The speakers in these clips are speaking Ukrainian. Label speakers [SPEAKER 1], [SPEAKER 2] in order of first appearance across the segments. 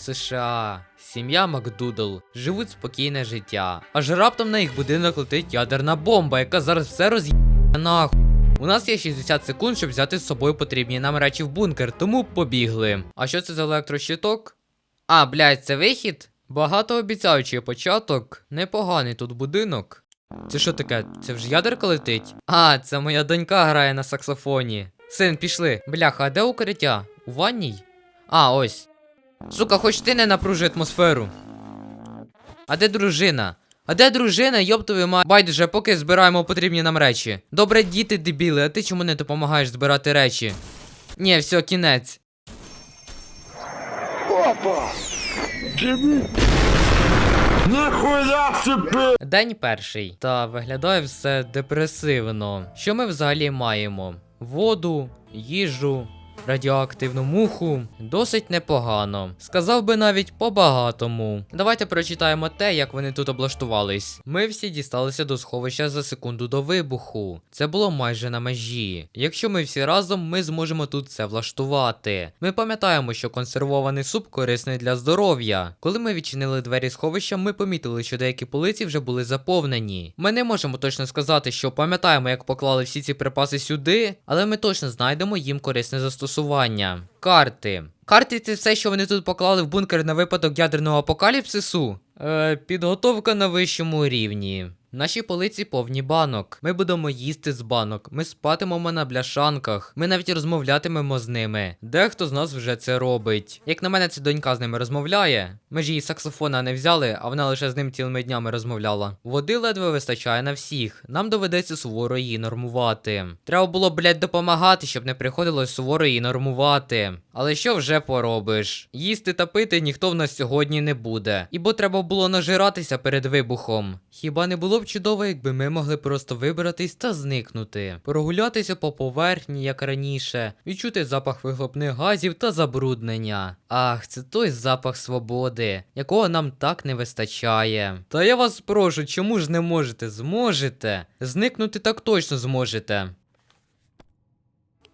[SPEAKER 1] США. Сім'я Макдудл живуть спокійне життя. Аж раптом на їх будинок летить ядерна бомба, яка зараз все роз'є нахуй. У нас є 60 секунд, щоб взяти з собою потрібні нам речі в бункер, тому побігли. А що це за електрощиток? А, блядь, це вихід? Багатообіцяючий початок. Непоганий тут будинок. Це що таке? Це вже ядерка летить? А, це моя донька грає на саксофоні. Син, пішли. Бляха, а де укриття? У ванній? А, ось. Сука, хоч ти не напружи атмосферу. А де дружина? А де дружина, йоптові ма. Байдуже, поки збираємо потрібні нам речі. Добре, діти дебіли, а ти чому не допомагаєш збирати речі? Ні, все, кінець.
[SPEAKER 2] Опа! Тебе... Нихуя себе!
[SPEAKER 1] День перший. Та виглядає все депресивно. Що ми взагалі маємо? Воду, їжу, радіоактивну муху. Досить непогано. Сказав би навіть по-багатому. Давайте прочитаємо те, як вони тут облаштувались. Ми всі дісталися до сховища за секунду до вибуху. Це було майже на межі. Якщо ми всі разом, ми зможемо тут все влаштувати. Ми пам'ятаємо, що консервований суп корисний для здоров'я. Коли ми відчинили двері сховища, ми помітили, що деякі полиці вже були заповнені. Ми не можемо точно сказати, що пам'ятаємо, як поклали всі ці припаси сюди, але ми точно знайдемо їм корисне застосування. Карти. Карти це все, що вони тут поклали в бункер на випадок ядерного апокаліпсису. Е, підготовка на вищому рівні. Наші полиці повні банок. Ми будемо їсти з банок, ми спатимемо на бляшанках, ми навіть розмовлятимемо з ними. Дехто з нас вже це робить. Як на мене, це донька з ними розмовляє. Ми ж її саксофона не взяли, а вона лише з ним цілими днями розмовляла. Води ледве вистачає на всіх. Нам доведеться суворо її нормувати. Треба було, блядь, допомагати, щоб не приходилось суворо її нормувати. Але що вже поробиш? Їсти та пити ніхто в нас сьогодні не буде. Ібо треба було нажиратися перед вибухом. Хіба не було б чудово, якби ми могли просто вибратись та зникнути, прогулятися по поверхні, як раніше, відчути запах вихлопних газів та забруднення. Ах, це той запах свободи, якого нам так не вистачає. Та я вас прошу, чому ж не можете? Зможете? Зникнути так точно зможете.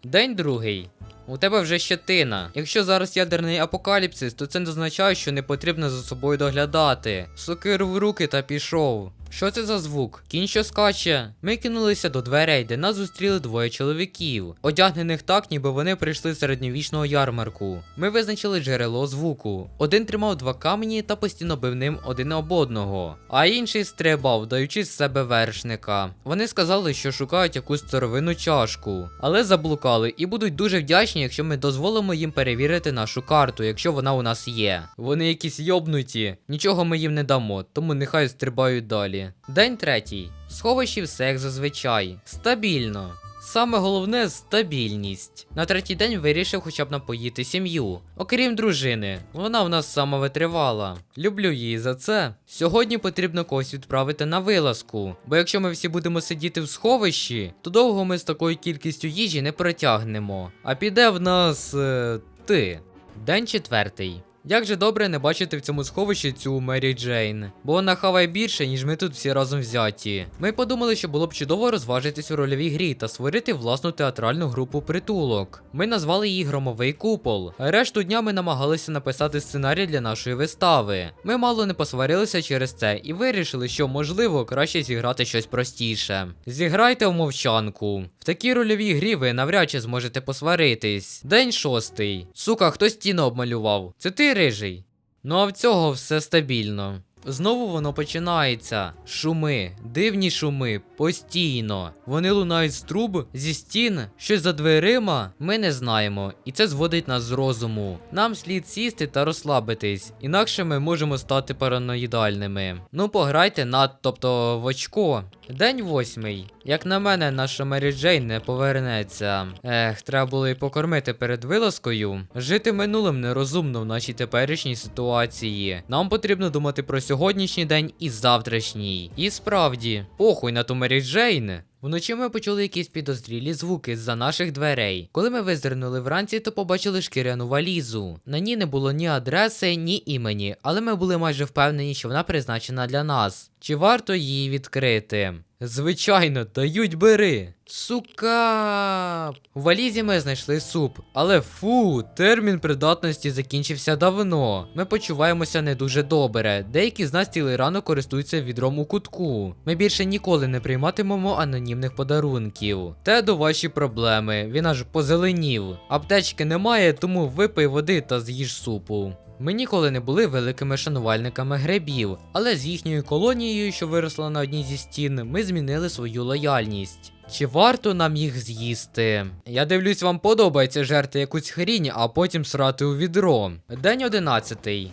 [SPEAKER 1] День другий. У тебе вже щетина. Якщо зараз ядерний апокаліпсис, то це не означає, що не потрібно за собою доглядати. Сокиру в руки та пішов. Що це за звук? Кінь що скаче. Ми кинулися до дверей, де нас зустріли двоє чоловіків, одягнених так, ніби вони прийшли з середньовічного ярмарку. Ми визначили джерело звуку. Один тримав два камені та постійно бив ним один об одного, а інший стрибав, даючи з себе вершника. Вони сказали, що шукають якусь старовинну чашку, але заблукали і будуть дуже вдячні, якщо ми дозволимо їм перевірити нашу карту, якщо вона у нас є. Вони якісь йобнуті, нічого ми їм не дамо, тому нехай стрибають далі. День третій. Сховищі все як зазвичай. Стабільно. Саме головне стабільність. На третій день вирішив хоча б напоїти сім'ю. Окрім дружини, вона в нас сама витривала. Люблю її за це. Сьогодні потрібно когось відправити на вилазку, бо якщо ми всі будемо сидіти в сховищі, то довго ми з такою кількістю їжі не протягнемо. А піде в нас е, ти. День четвертий. Як же добре не бачити в цьому сховищі цю Мері Джейн, бо вона хаває більше, ніж ми тут всі разом взяті. Ми подумали, що було б чудово розважитись у рольовій грі та створити власну театральну групу притулок. Ми назвали її Громовий купол. Решту дня ми намагалися написати сценарій для нашої вистави. Ми мало не посварилися через це і вирішили, що можливо краще зіграти щось простіше. Зіграйте в мовчанку. В такій рольовій грі ви навряд чи зможете посваритись. День шостий. Сука, хто стіну обмалював? Це ти рижий. Ну а в цього все стабільно. Знову воно починається. Шуми, дивні шуми, постійно. Вони лунають з труб, зі стін, щось за дверима. Ми не знаємо, і це зводить нас з розуму. Нам слід сісти та розслабитись, інакше ми можемо стати параноїдальними. Ну, пограйте над, тобто в очко. День восьмий. Як на мене, наша Мері Джейн не повернеться. Ех, треба було й покормити перед вилазкою. Жити минулим нерозумно в нашій теперішній ситуації. Нам потрібно думати про сьогоднішній день і завтрашній. І справді, похуй на ту Мері Джейн. Вночі ми почули якісь підозрілі звуки з-за наших дверей. Коли ми визирнули вранці, то побачили шкіряну валізу. На ній не було ні адреси, ні імені, але ми були майже впевнені, що вона призначена для нас. Чи варто її відкрити? Звичайно, дають бери. Сука. У валізі ми знайшли суп, але фу, термін придатності закінчився давно. Ми почуваємося не дуже добре. Деякі з нас цілий ранок користуються відром у кутку. Ми більше ніколи не прийматимемо анонімних подарунків. Те до ваші проблеми. Він аж позеленів. Аптечки немає, тому випий води та з'їж супу. Ми ніколи не були великими шанувальниками грибів, але з їхньою колонією, що виросла на одній зі стін, ми змінили свою лояльність. Чи варто нам їх з'їсти? Я дивлюсь, вам подобається жерти якусь хрінь, а потім срати у відро. День одинадцятий.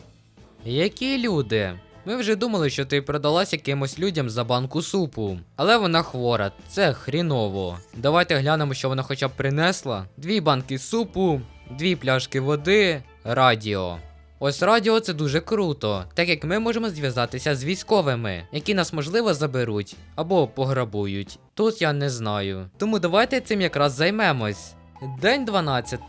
[SPEAKER 1] Які люди? Ми вже думали, що ти продалась якимось людям за банку супу. Але вона хвора, це хріново. Давайте глянемо, що вона хоча б принесла. Дві банки супу, дві пляшки води, радіо. Ось радіо це дуже круто, так як ми можемо зв'язатися з військовими, які нас можливо заберуть або пограбують. Тут я не знаю. Тому давайте цим якраз займемось. День 12.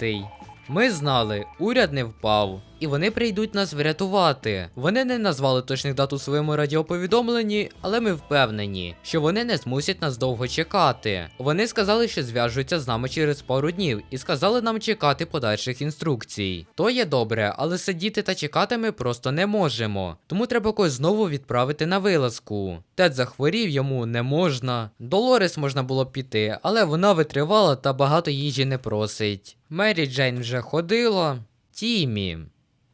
[SPEAKER 1] Ми знали, уряд не впав, і вони прийдуть нас врятувати. Вони не назвали точних дат у своєму радіоповідомленні, але ми впевнені, що вони не змусять нас довго чекати. Вони сказали, що зв'яжуться з нами через пару днів, і сказали нам чекати подальших інструкцій. То є добре, але сидіти та чекати ми просто не можемо. Тому треба когось знову відправити на вилазку. Тед захворів, йому не можна. Долорес можна було піти, але вона витривала та багато їжі не просить. Мері Джейн вже ходила. Тімі.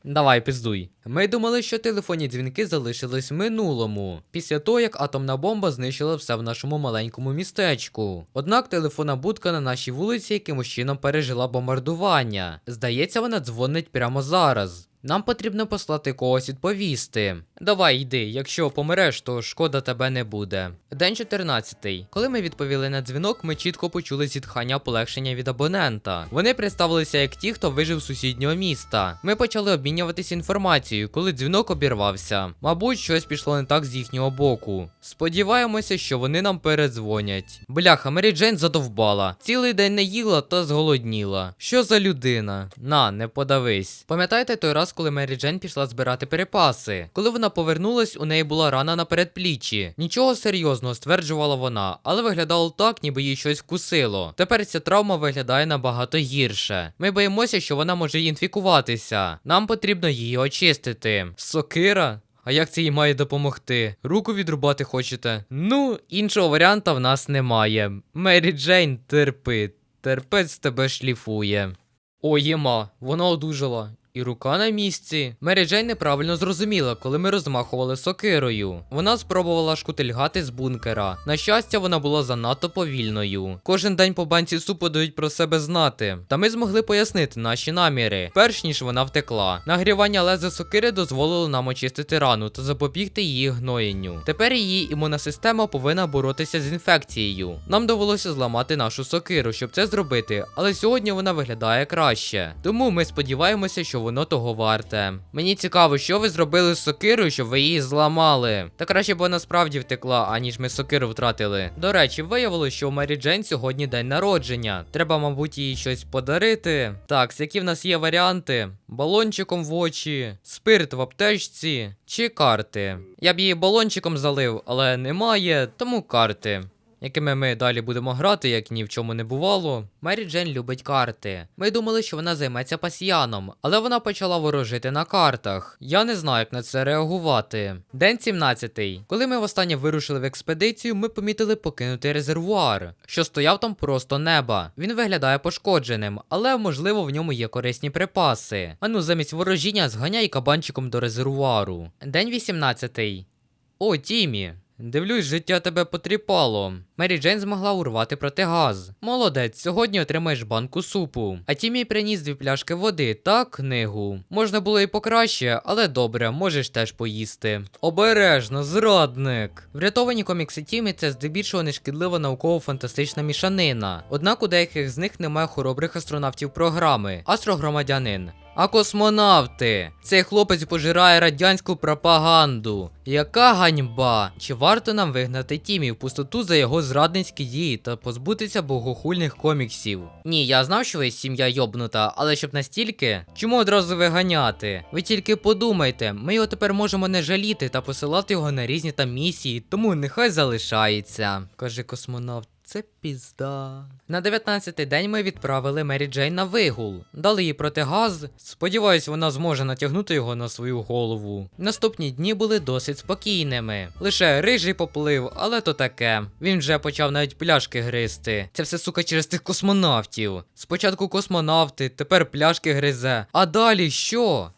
[SPEAKER 1] Давай, пиздуй. Ми думали, що телефонні дзвінки залишились в минулому, після того як атомна бомба знищила все в нашому маленькому містечку. Однак телефонна будка на нашій вулиці якимось чином пережила бомбардування. Здається, вона дзвонить прямо зараз. Нам потрібно послати когось відповісти. Давай йди, якщо помреш, то шкода тебе не буде. День 14. Коли ми відповіли на дзвінок, ми чітко почули зітхання полегшення від абонента. Вони представилися як ті, хто вижив з сусіднього міста. Ми почали обмінюватися інформацією, коли дзвінок обірвався. Мабуть, щось пішло не так з їхнього боку. Сподіваємося, що вони нам передзвонять. Бляха, Мері Джейн задовбала. Цілий день не їла та зголодніла. Що за людина? На, не подавись. Пам'ятаєте той раз, коли Мері Джейн пішла збирати перепаси? Коли вона повернулась, у неї була рана на передпліччі. Нічого серйозного, стверджувала вона, але виглядало так, ніби їй щось вкусило. Тепер ця травма виглядає набагато гірше. Ми боїмося, що вона може інфікуватися. Нам потрібно її очистити. Сокира? А як це їй має допомогти? Руку відрубати хочете? Ну, іншого варіанта в нас немає. Мері Джейн, терпи, терпець тебе шліфує. О, єма, вона одужала. І рука на місці. Мері Джейн неправильно зрозуміла, коли ми розмахували сокирою. Вона спробувала шкутильгати з бункера. На щастя, вона була занадто повільною. Кожен день по банці супу дають про себе знати. Та ми змогли пояснити наші наміри, перш ніж вона втекла. Нагрівання леза сокири дозволило нам очистити рану та запобігти її гноєнню. Тепер її імунна система повинна боротися з інфекцією. Нам довелося зламати нашу сокиру, щоб це зробити, але сьогодні вона виглядає краще. Тому ми сподіваємося, що воно того варте. Мені цікаво, що ви зробили з сокирою, щоб ви її зламали. Та краще б вона справді втекла, аніж ми сокиру втратили. До речі, виявилось, що у Мері Джейн сьогодні день народження. Треба, мабуть, їй щось подарити. Так, які в нас є варіанти? Балончиком в очі, спирт в аптечці чи карти. Я б її балончиком залив, але немає, тому карти. Якими ми далі будемо грати, як ні в чому не бувало. Мері Джен любить карти. Ми думали, що вона займеться пасіяном, але вона почала ворожити на картах. Я не знаю, як на це реагувати. День 17. Коли ми востаннє вирушили в експедицію, ми помітили покинутий резервуар, що стояв там просто неба. Він виглядає пошкодженим, але можливо в ньому є корисні припаси. Ану, замість ворожіння зганяй кабанчиком до резервуару. День 18. О, Тімі. Дивлюсь, життя тебе потріпало. Мері Джейн змогла урвати протигаз. Молодець, сьогодні отримаєш банку супу. А Тімі приніс дві пляшки води та книгу. Можна було і покраще, але добре, можеш теж поїсти. Обережно, зрадник. Врятовані комікси Тімі це здебільшого нешкідлива науково-фантастична мішанина. Однак у деяких з них немає хоробрих астронавтів програми, астрогромадянин. А космонавти. Цей хлопець пожирає радянську пропаганду. Яка ганьба! Чи варто нам вигнати Тімі в пустоту за його зрадницькі дії та позбутися богохульних коміксів? Ні, я знав, що ви сім'я йобнута, але щоб настільки, чому одразу виганяти? Ви тільки подумайте, ми його тепер можемо не жаліти та посилати його на різні там місії, тому нехай залишається, каже космонавт. Це пізда. На 19-й день ми відправили Мері Джейн на вигул. Дали їй протигаз. Сподіваюсь, вона зможе натягнути його на свою голову. Наступні дні були досить спокійними. Лише рижий поплив, але то таке. Він вже почав навіть пляшки гризти. Це все сука через тих космонавтів. Спочатку космонавти, тепер пляшки гризе. А далі що?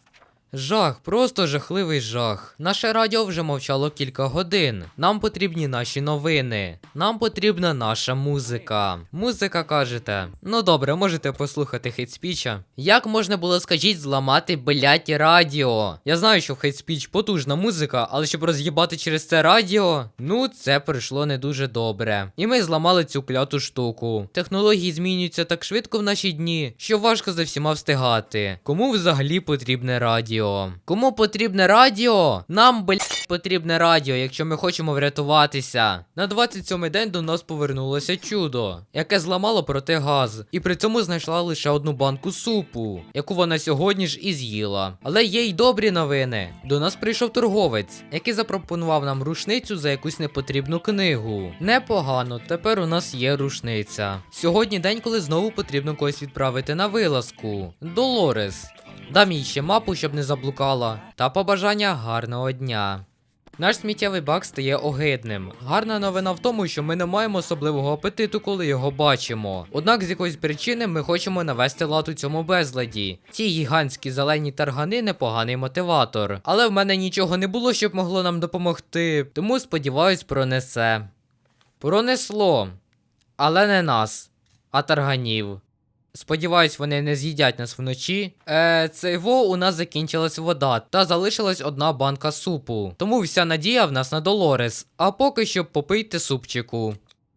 [SPEAKER 1] Жах, просто жахливий жах. Наше радіо вже мовчало кілька годин. Нам потрібні наші новини. Нам потрібна наша музика. Музика кажете. Ну добре, можете послухати хейтспіча. Як можна було, скажіть, зламати блять радіо? Я знаю, що хейтспіч потужна музика, але щоб роз'їбати через це радіо, ну це пройшло не дуже добре. І ми зламали цю кляту штуку. Технології змінюються так швидко в наші дні, що важко за всіма встигати. Кому взагалі потрібне радіо? Кому потрібне радіо? Нам, блять, потрібне радіо, якщо ми хочемо врятуватися. На 27-й день до нас повернулося чудо, яке зламало протигаз, і при цьому знайшла лише одну банку супу, яку вона сьогодні ж і з'їла. Але є й добрі новини. До нас прийшов торговець, який запропонував нам рушницю за якусь непотрібну книгу. Непогано, тепер у нас є рушниця. Сьогодні день, коли знову потрібно когось відправити на вилазку. Долорес. Дам їй ще мапу, щоб не заблукала. Та побажання гарного дня. Наш сміттєвий бак стає огидним. Гарна новина в тому, що ми не маємо особливого апетиту, коли його бачимо. Однак з якоїсь причини ми хочемо навести лад у цьому безладі. Ці гігантські зелені таргани непоганий мотиватор. Але в мене нічого не було, щоб могло нам допомогти. Тому сподіваюсь, пронесе. Пронесло. Але не нас, а тарганів. Сподіваюсь, вони не з'їдять нас вночі. Е, Цейво у нас закінчилась вода, та залишилась одна банка супу. Тому вся надія в нас на Долорес. А поки що попийте супчику.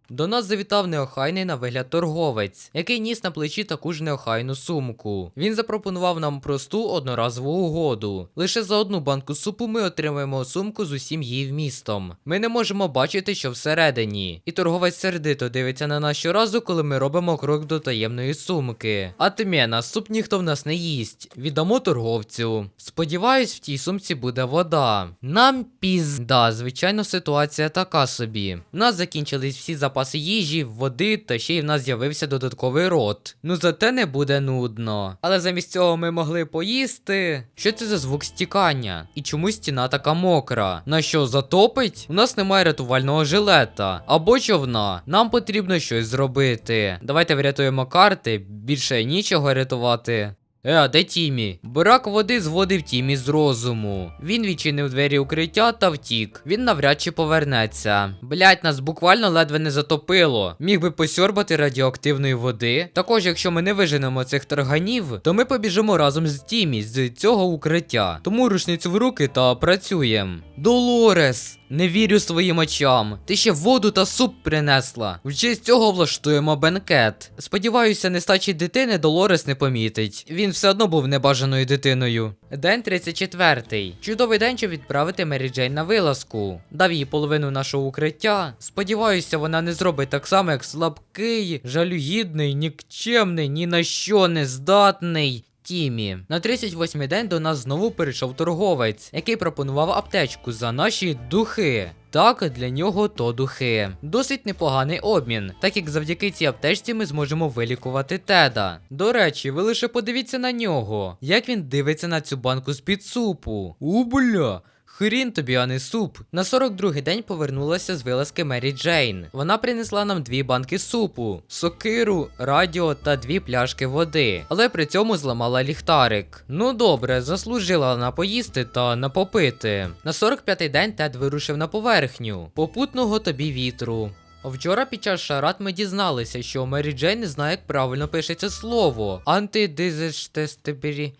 [SPEAKER 1] До нас завітав неохайний на вигляд торговець, який ніс на плечі таку ж неохайну сумку. Він запропонував нам просту одноразову угоду. Лише за одну банку супу ми отримаємо сумку з усім її вмістом. Ми не можемо бачити, що всередині. І торговець сердито дивиться на нас щоразу, коли ми робимо крок до таємної сумки. А тимєна, суп ніхто в нас не їсть. Віддамо торговцю. Сподіваюсь, в тій сумці буде вода. Нам пізда, звичайно, ситуація така собі. У нас закінчились всі запаси їжі, води, та ще й в нас з'явився додатковий рот. Ну зате не буде нудно. Але замість цього ми могли поїсти. Що це за звук стікання? І чому стіна така мокра? На що затопить? У нас немає рятувального жилета або човна. Нам потрібно щось зробити. Давайте врятуємо карти. Більше нічого рятувати. Е, а де Тімі? Брак води зводив Тімі з розуму. Він відчинив двері укриття та втік. Він навряд чи повернеться. Блять, нас буквально ледве не затопило. Міг би посьорбати радіоактивної води. Також, якщо ми не виженемо цих тарганів, то ми побіжимо разом з Тімі з цього укриття. Тому рушницю в руки та працюємо. Долорес! Не вірю своїм очам. Ти ще воду та суп принесла. В честь цього влаштуємо бенкет. Сподіваюся, нестачі дитини Долорес не помітить. Він все одно був небажаною дитиною. День 34. Чудовий день, щоб відправити Мері Джейн на вилазку. Дав їй половину нашого укриття. Сподіваюся, вона не зробить так само, як слабкий, жалюгідний, нікчемний, ні на що не здатний. Тімі. На 38-й день до нас знову перейшов торговець, який пропонував аптечку за наші духи. Так, для нього то духи. Досить непоганий обмін, так як завдяки цій аптечці ми зможемо вилікувати Теда. До речі, ви лише подивіться на нього, як він дивиться на цю банку з-під супу. У бля! Хрін тобі, а не суп. На 42-й день повернулася з вилазки Мері Джейн. Вона принесла нам дві банки супу, сокиру, радіо та дві пляшки води, але при цьому зламала ліхтарик. Ну добре, заслужила вона поїсти та напопити. На 45-й день Тед вирушив на поверхню. Попутного тобі вітру. Вчора під час шарат ми дізналися, що Мері Джейн не знає, як правильно пишеться слово. Антидизештестебірі.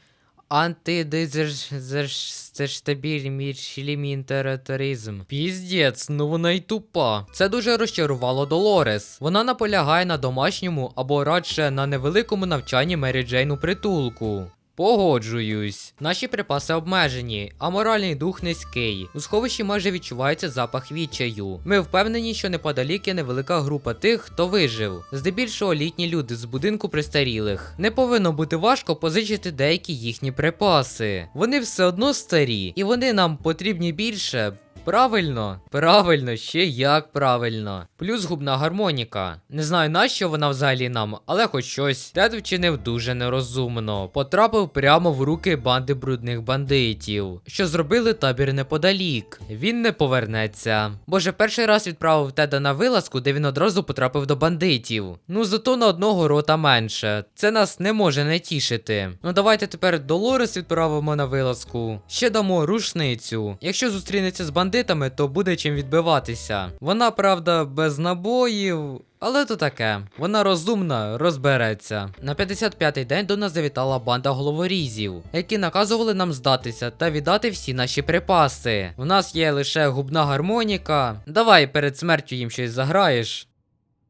[SPEAKER 1] Антидизештестабіліміршілімінтераторизм. Піздець, ну вона й тупа. Це дуже розчарувало Долорес. Вона наполягає на домашньому або радше на невеликому навчанні Мері Джейн у притулку. Погоджуюсь. Наші припаси обмежені, а моральний дух низький. У сховищі майже відчувається запах відчаю. Ми впевнені, що неподалік є невелика група тих, хто вижив. Здебільшого літні люди з будинку престарілих. Не повинно бути важко позичити деякі їхні припаси. Вони все одно старі, і вони нам потрібні більше. Правильно, правильно, ще як правильно. Плюс губна гармоніка. Не знаю нащо вона взагалі нам, але хоч щось. Тед вчинив дуже нерозумно. Потрапив прямо в руки банди брудних бандитів, що зробили табір неподалік. Він не повернеться. Боже, перший раз відправив Теда на вилазку, де він одразу потрапив до бандитів. Ну зато на одного рота менше. Це нас не може не тішити. Ну давайте тепер Долорес відправимо на вилазку. Ще дамо рушницю. Якщо зустрінеться з бандитами, то буде чим відбиватися. Вона, правда, без набоїв. Але то таке, вона розумна, розбереться. На 55-й день до нас завітала банда головорізів, які наказували нам здатися та віддати всі наші припаси. У нас є лише губна гармоніка. Давай перед смертю їм щось заграєш.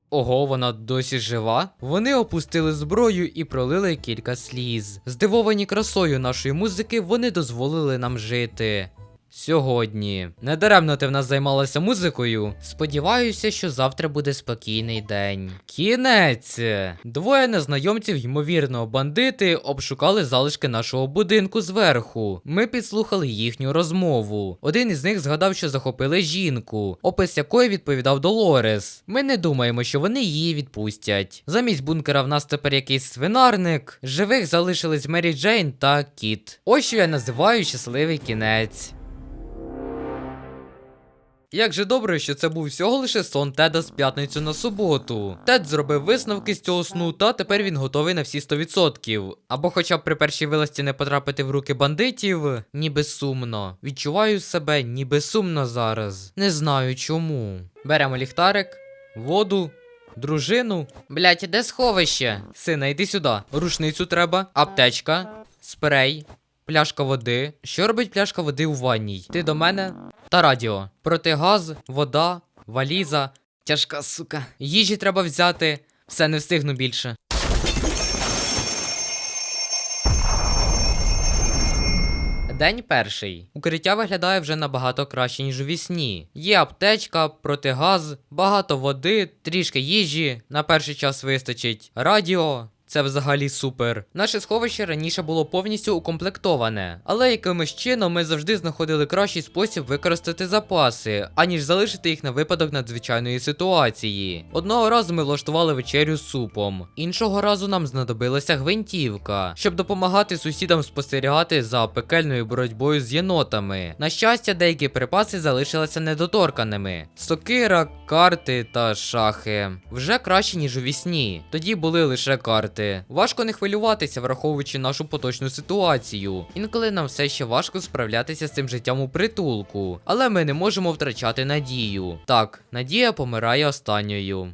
[SPEAKER 1] Ого, вона досі жива? Вони опустили зброю і пролили кілька сліз. Здивовані красою нашої музики, вони дозволили нам жити. Сьогодні. Недаремно ти в нас займалася музикою. Сподіваюся, що завтра буде спокійний день. Кінець. Двоє незнайомців, ймовірно, бандити, обшукали залишки нашого будинку зверху. Ми підслухали їхню розмову. Один із них згадав, що захопили жінку, опис якої відповідав Долорес. Ми не думаємо, що вони її відпустять. Замість бункера в нас тепер якийсь свинарник. Живих залишились Мері Джейн та Кіт. Ось що я називаю щасливий кінець. Як же добре, що це був всього лише сон Теда з п'ятницю на суботу. Тед зробив висновки з цього сну, та тепер він готовий на всі 100%. Або хоча б при першій вилазці не потрапити в руки бандитів, ніби сумно. Відчуваю себе ніби сумно зараз. Не знаю чому. Беремо ліхтарик, воду. Дружину. Блять, де сховище? Сина, йди сюди. Рушницю треба, аптечка, спрей, пляшка води. Що робить пляшка води у ванній? Ти до мене? Та радіо. Протигаз, вода, валіза. Тяжка сука. Їжі треба взяти. Все не встигну більше. День перший. Укриття виглядає вже набагато краще, ніж у вісні. Є аптечка, протигаз, багато води, трішки їжі. На перший час вистачить. Радіо. Це взагалі супер. Наше сховище раніше було повністю укомплектоване, але якимось чином ми завжди знаходили кращий спосіб використати запаси, аніж залишити їх на випадок надзвичайної ситуації. Одного разу ми влаштували вечерю з супом, іншого разу нам знадобилася гвинтівка, щоб допомагати сусідам спостерігати за пекельною боротьбою з єнотами. На щастя, деякі припаси залишилися недоторканими: сокира, карти та шахи. Вже краще, ніж у вісні. Тоді були лише карти. Важко не хвилюватися, враховуючи нашу поточну ситуацію. Інколи нам все ще важко справлятися з цим життям у притулку, але ми не можемо втрачати надію. Так, надія помирає останньою.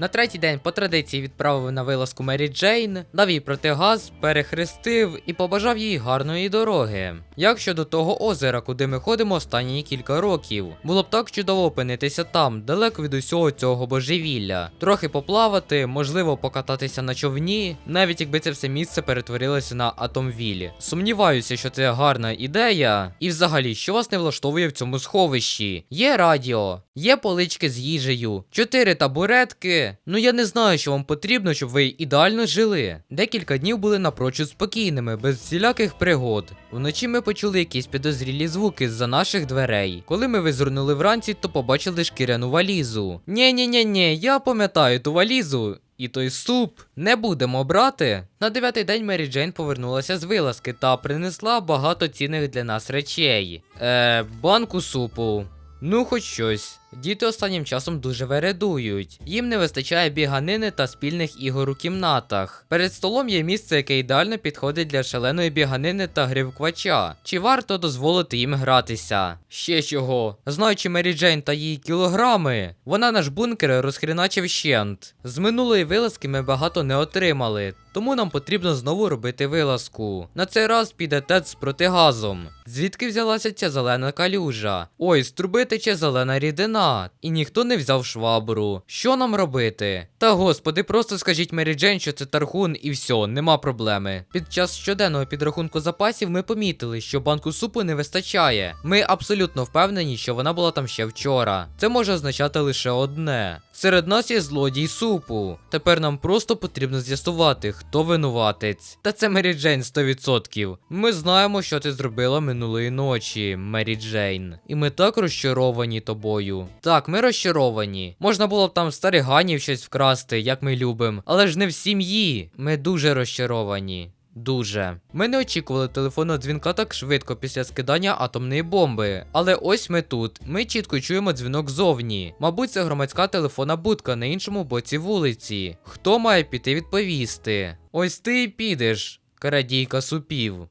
[SPEAKER 1] На третій день по традиції відправив на вилазку Мері Джейн, дав їй протигаз, перехрестив і побажав їй гарної дороги. Як щодо того озера, куди ми ходимо останні кілька років, було б так чудово опинитися там, далеко від усього цього божевілля, трохи поплавати, можливо, покататися на човні, навіть якби це все місце перетворилося на Атомвілі. Сумніваюся, що це гарна ідея. І взагалі, що вас не влаштовує в цьому сховищі? Є радіо, є полички з їжею, чотири табуретки. Ну я не знаю, що вам потрібно, щоб ви ідеально жили. Декілька днів були напрочуд спокійними, без всіляких пригод. Вночі ми почули якісь підозрілі звуки з-за наших дверей. Коли ми визирнули вранці, то побачили шкіряну валізу. Нє нє нє нє я пам'ятаю ту валізу. І той суп не будемо брати. На дев'ятий день Мері Джейн повернулася з вилазки та принесла багато цінних для нас речей. Е, банку супу. Ну, хоч щось. Діти останнім часом дуже вередують. Їм не вистачає біганини та спільних ігор у кімнатах. Перед столом є місце, яке ідеально підходить для шаленої біганини та гривквача. Чи варто дозволити їм гратися? Ще чого? Знаючи Мері Джейн та її кілограми, вона наш бункер розхріначив щент. З минулої вилазки ми багато не отримали. Тому нам потрібно знову робити вилазку. На цей раз піде тет з протигазом. Звідки взялася ця зелена калюжа? Ой, з труби тече зелена рідина. Вина, і ніхто не взяв швабру. Що нам робити? Та господи, просто скажіть Мері Джейн, що це тархун, і все, нема проблеми. Під час щоденного підрахунку запасів ми помітили, що банку супу не вистачає. Ми абсолютно впевнені, що вона була там ще вчора. Це може означати лише одне. Серед нас є злодій супу. Тепер нам просто потрібно з'ясувати, хто винуватець. Та це Мері Джейн 100%. Ми знаємо, що ти зробила минулої ночі, Мері Джейн. І ми так розчаровані тобою. Так, ми розчаровані. Можна було б там в стариганів щось вкрасти, як ми любимо, але ж не в сім'ї. Ми дуже розчаровані. Дуже. Ми не очікували телефонного дзвінка так швидко після скидання атомної бомби. Але ось ми тут. Ми чітко чуємо дзвінок зовні. Мабуть, це громадська телефонна будка на іншому боці вулиці. Хто має піти відповісти? Ось ти і підеш, карадійка супів.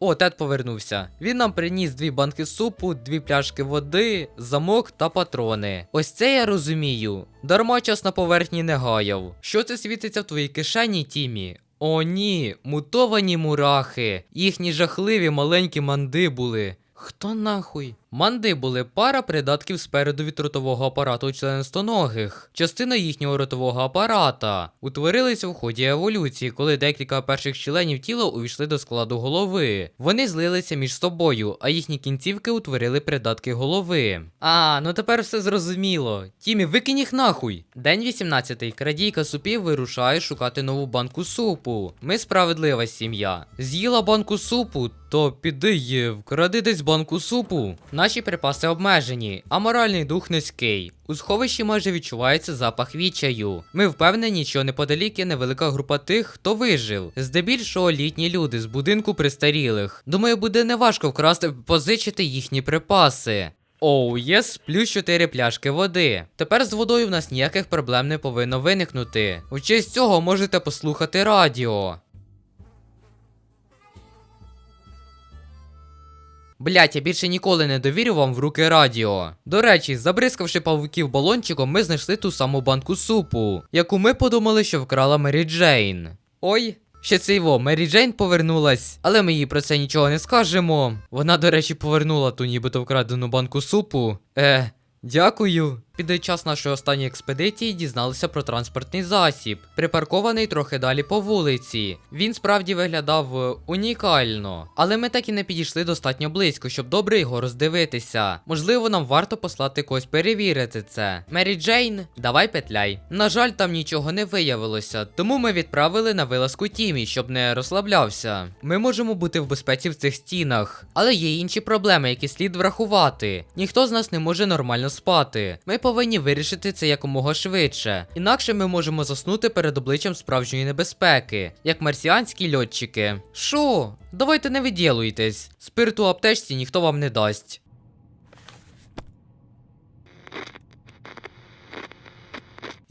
[SPEAKER 1] О, тед повернувся. Він нам приніс дві банки супу, дві пляшки води, замок та патрони. Ось це я розумію. Дарма час на поверхні не гаяв. Що це світиться в твоїй кишені, Тімі? О, ні, мутовані мурахи, їхні жахливі маленькі мандибули. Хто нахуй? Мандибули пара придатків спереду від ротового апарату членистоногих. Частина їхнього ротового апарата утворилися в ході еволюції, коли декілька перших членів тіла увійшли до складу голови. Вони злилися між собою, а їхні кінцівки утворили придатки голови. А, ну тепер все зрозуміло. Тімі, викинь їх нахуй. День 18. Крадійка супів вирушає шукати нову банку супу. Ми справедлива сім'я. З'їла банку супу, то піди вкради десь банку супу. Наші припаси обмежені, а моральний дух низький. У сховищі майже відчувається запах відчаю. Ми впевнені, що неподалік є невелика група тих, хто вижив. Здебільшого літні люди з будинку престарілих. Думаю, буде неважко вкрасти позичити їхні припаси. Оу, єс, плюс 4 пляшки води. Тепер з водою в нас ніяких проблем не повинно виникнути. У честь цього можете послухати радіо. Блять, я більше ніколи не довірю вам в руки радіо. До речі, забризкавши павуків балончиком, ми знайшли ту саму банку супу, яку ми подумали, що вкрала Мері Джейн. Ой. Ще це його, Мері Джейн повернулась, але ми їй про це нічого не скажемо. Вона, до речі, повернула ту нібито вкрадену банку супу. Е, дякую. Під час нашої останньої експедиції дізналися про транспортний засіб, припаркований трохи далі по вулиці. Він справді виглядав е, унікально, але ми так і не підійшли достатньо близько, щоб добре його роздивитися. Можливо, нам варто послати когось перевірити це. Мері Джейн, давай петляй. На жаль, там нічого не виявилося, тому ми відправили на вилазку Тімі, щоб не розслаблявся. Ми можемо бути в безпеці в цих стінах, але є інші проблеми, які слід врахувати. Ніхто з нас не може нормально спати. Ми повинні вирішити це якомога швидше. Інакше ми можемо заснути перед обличчям справжньої небезпеки, як марсіанські льотчики. Шо? Давайте не виділуйтесь. Спирту аптечці ніхто вам не дасть.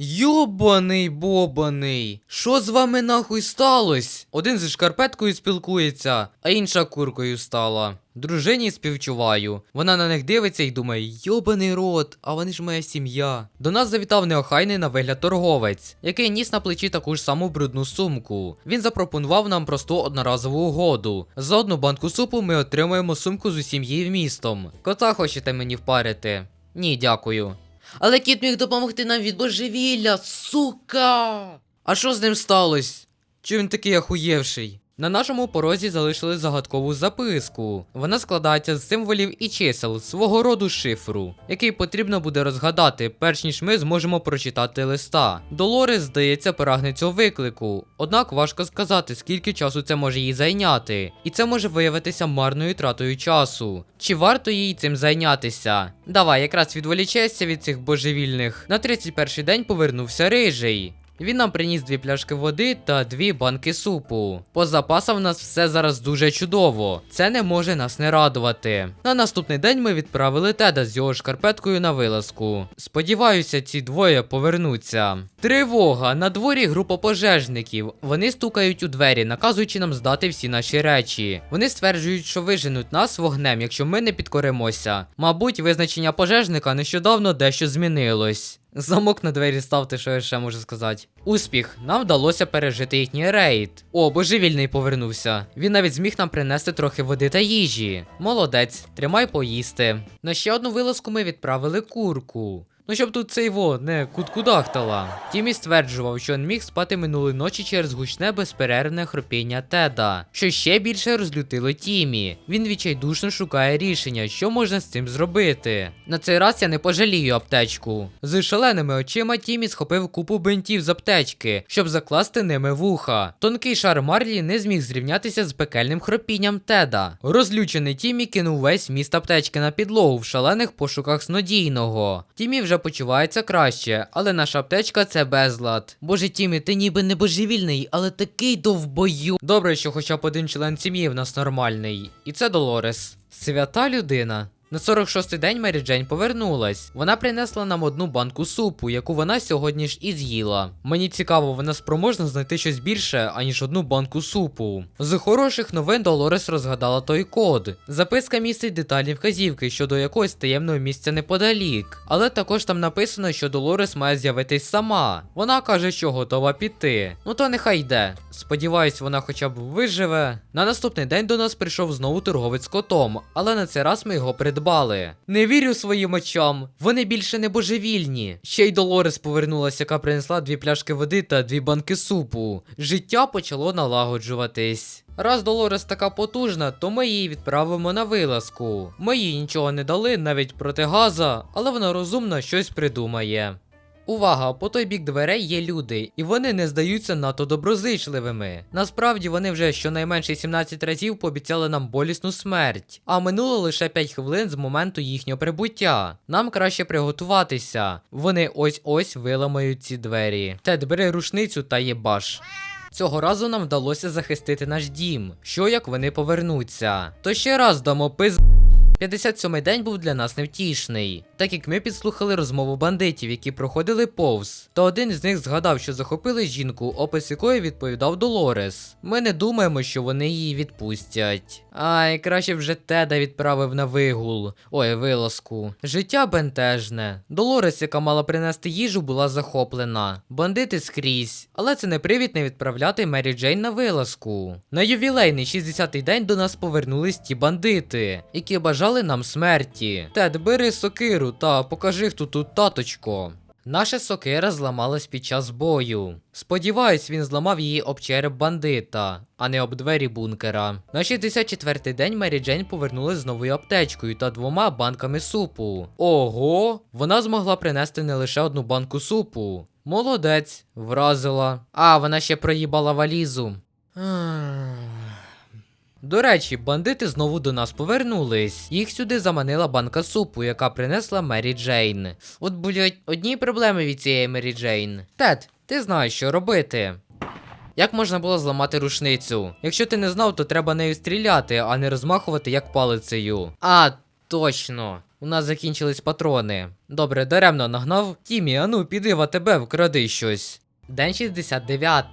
[SPEAKER 1] Йобаний бобаний, що з вами нахуй сталось? Один зі шкарпеткою спілкується, а інша куркою стала. Дружині співчуваю. Вона на них дивиться і думає: йобаний рот, а вони ж моя сім'я. До нас завітав неохайний на вигляд торговець, який ніс на плечі таку ж саму брудну сумку. Він запропонував нам просту одноразову угоду. За одну банку супу ми отримуємо сумку з усім її вмістом. Кота хочете мені впарити? Ні, дякую. Але кіт міг допомогти нам від божевілля, сука! А що з ним сталося? Чи він такий ахуєвший? На нашому порозі залишили загадкову записку. Вона складається з символів і чисел свого роду шифру, який потрібно буде розгадати, перш ніж ми зможемо прочитати листа. Долорес, здається, прагне цього виклику, однак важко сказати, скільки часу це може їй зайняти, і це може виявитися марною тратою часу. Чи варто їй цим зайнятися? Давай, якраз відволічайся від цих божевільних. На 31 день повернувся рижий. Він нам приніс дві пляшки води та дві банки супу. По запасам в нас все зараз дуже чудово. Це не може нас не радувати. На наступний день ми відправили Теда з його шкарпеткою на вилазку. Сподіваюся, ці двоє повернуться. Тривога! На дворі група пожежників. Вони стукають у двері, наказуючи нам здати всі наші речі. Вони стверджують, що виженуть нас вогнем, якщо ми не підкоримося. Мабуть, визначення пожежника нещодавно дещо змінилось. Замок на двері ставте, що я ще можу сказати. Успіх, нам вдалося пережити їхній рейд. О, божевільний повернувся. Він навіть зміг нам принести трохи води та їжі. Молодець, тримай поїсти. На ще одну вилазку ми відправили курку. Ну, щоб тут цей во не куткудахтала. Тімі стверджував, що не міг спати минулої ночі через гучне безперервне хропіння Теда, що ще більше розлютило Тімі. Він відчайдушно шукає рішення, що можна з цим зробити. На цей раз я не пожалію аптечку. З шаленими очима Тімі схопив купу бинтів з аптечки, щоб закласти ними вуха. Тонкий шар Марлі не зміг зрівнятися з пекельним хропінням Теда. Розлючений Тімі кинув весь міст аптечки на підлогу в шалених пошуках снодійного. Тімі вже почувається краще, але наша аптечка це безлад. Боже Тімі, ти ніби не божевільний, але такий довбою. Добре, що хоча б один член сім'ї в нас нормальний. І це Долорес. Свята людина. На 46-й день Мері Джейн повернулась. Вона принесла нам одну банку супу, яку вона сьогодні ж і з'їла. Мені цікаво, вона спроможна знайти щось більше, аніж одну банку супу. З хороших новин Долорес розгадала той код. Записка містить детальні вказівки щодо якогось таємного місця неподалік. Але також там написано, що Долорес має з'явитись сама. Вона каже, що готова піти. Ну то нехай йде. Сподіваюсь, вона хоча б виживе. На наступний день до нас прийшов знову торговець котом, але на цей раз ми його придбали. Не вірю своїм очам. Вони більше не божевільні. Ще й Долорес повернулася, яка принесла дві пляшки води та дві банки супу. Життя почало налагоджуватись. Раз Долорес така потужна, то ми її відправимо на вилазку. Ми їй нічого не дали, навіть проти газа, але вона розумно щось придумає. Увага! По той бік дверей є люди, і вони не здаються надто доброзичливими. Насправді вони вже щонайменше 17 разів пообіцяли нам болісну смерть, а минуло лише 5 хвилин з моменту їхнього прибуття. Нам краще приготуватися. Вони ось-ось виламають ці двері. Тед, бери рушницю та єбаш. Цього разу нам вдалося захистити наш дім, що як вони повернуться. То ще раз дамо пиз. 57-й день був для нас невтішний, так як ми підслухали розмову бандитів, які проходили повз. Та один з них згадав, що захопили жінку, опис якої відповідав Долорес. Ми не думаємо, що вони її відпустять. Ай, краще вже Теда відправив на вигул. Ой, вилазку. Життя бентежне. Долорес, яка мала принести їжу, була захоплена. Бандити скрізь. Але це не привід не відправляти Мері Джейн на вилазку. На ювілейний 60-й день до нас повернулись ті бандити, які бажали нам смерті. Тед, бери сокиру та покажи, хто тут таточко. Наша сокира зламалась під час бою. Сподіваюсь, він зламав її об череп бандита, а не об двері бункера. На 64-й день Мері Джейн повернулась з новою аптечкою та двома банками супу. Ого! Вона змогла принести не лише одну банку супу. Молодець, вразила. А, вона ще проїбала валізу. До речі, бандити знову до нас повернулись. Їх сюди заманила банка супу, яка принесла Мері Джейн. От блять, одні проблеми від цієї Мері Джейн. Тед, ти знаєш, що робити. Як можна було зламати рушницю? Якщо ти не знав, то треба нею стріляти, а не розмахувати як палицею. А, точно. У нас закінчились патрони. Добре, даремно нагнав. Тімі, ану, піди в АТБ, вкради щось. День 69.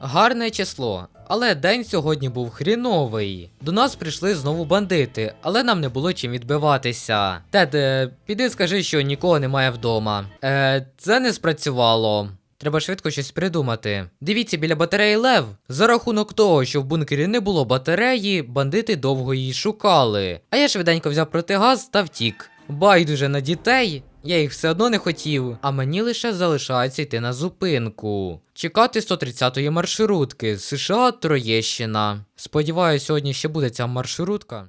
[SPEAKER 1] Гарне число. Але день сьогодні був хріновий. До нас прийшли знову бандити, але нам не було чим відбиватися. Тед, е, піди скажи, що нікого немає вдома. Е, це не спрацювало. Треба швидко щось придумати. Дивіться біля батареї Лев. За рахунок того, що в бункері не було батареї, бандити довго її шукали. А я швиденько взяв протигаз та втік. Байдуже на дітей. Я їх все одно не хотів, а мені лише залишається йти на зупинку. Чекати 130-ї маршрутки США Троєщина. Сподіваюсь, сьогодні ще буде ця маршрутка.